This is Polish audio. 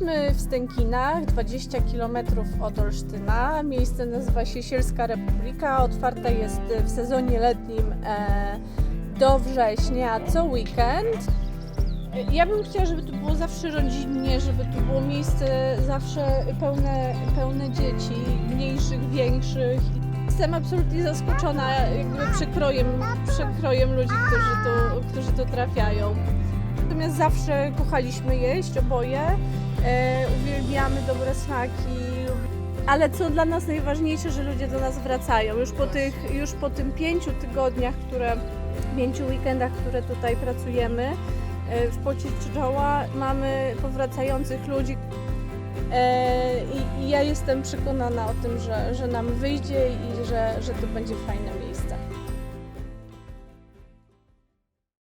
Jesteśmy w Stękinach, 20 km od Olsztyna. Miejsce nazywa się Sielska Republika. Otwarta jest w sezonie letnim e, do września co weekend. Ja bym chciała, żeby tu było zawsze rodzinnie, żeby tu było miejsce zawsze pełne, pełne dzieci, mniejszych, większych. Jestem absolutnie zaskoczona jakby przekrojem, przekrojem ludzi, którzy tu, którzy tu trafiają. Natomiast zawsze kochaliśmy jeść oboje, e, uwielbiamy dobre smaki. Ale co dla nas najważniejsze, że ludzie do nas wracają. Już po, tych, już po tym pięciu tygodniach, które, pięciu weekendach, które tutaj pracujemy, e, w pocie czoła mamy powracających ludzi. E, i, ja jestem przekonana o tym, że, że nam wyjdzie i że, że to będzie fajne